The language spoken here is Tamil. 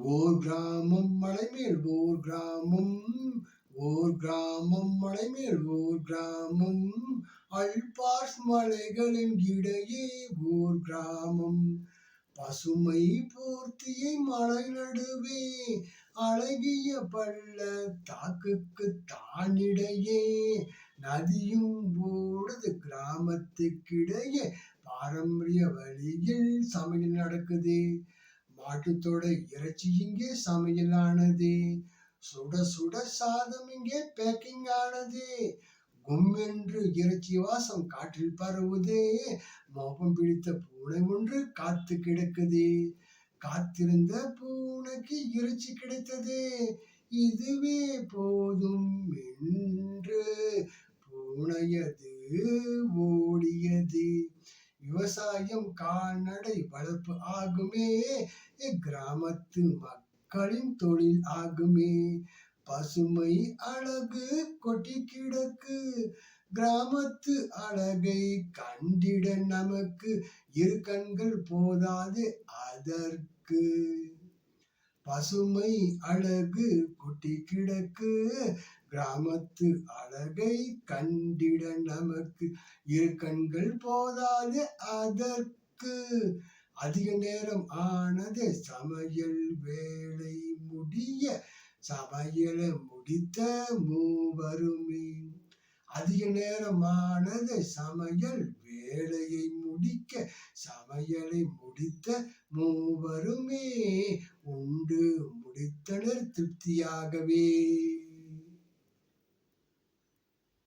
ஓர் கிராமம் மலைமேல் ஓர் கிராமம் ஓர் கிராமம் மலைமேல் ஓர் கிராமம் அல்பாஸ் மலைகளின் இடையே ஓர் கிராமம். பசுமை பூர்த்தியை மலை நடுவே அழகிய பள்ள தாக்குக்கு தானிடையே நதியும் ஓடுது கிராமத்துக்கிடையே பாரம்பரிய வழியில் சமையல் நடக்குது. மாட்டுத்தோட இறைச்சி இங்கே சமையலானது. சுட சுட சாதம் இங்கே பேக்கிங் ஆனது. கும்மென்று இறைச்சி வாசம் காற்றில் பரவுதே. மோகம் பிடித்த பூனை ஒன்று காத்து கிடக்குது. காத்திருந்த பூனைக்கு இறைச்சி கிடைத்தது. இதுவே போதும் என்று பூனையது ஓடியது. விவசாயம் கால்நடை வளர்ப்பு ஆகுமே. கிராமத்து மக்களின் தொழில் ஆகுமே. பசுமை அழகு கொட்டி கிடக்கு. கிராமத்து அழகை கண்டிட நமக்கு இரு கண்கள் போதாது அதற்கு. பசுமை அழகு கொட்டி கிடக்கு. கிராமத்து அழகை கண்டிட நமக்கு. இரு கண்கள் போதாது அதற்கு. அதிக நேரம் ஆனது சமையல் வேலை முடிய சமையலை முடித்த மூவருமே. அதிக நேரமானது சமையல் வேலையை முடிக்க சமையலை முடித்த மூவருமே. உண்டு முடித்தனர் திருப்தியாகவே.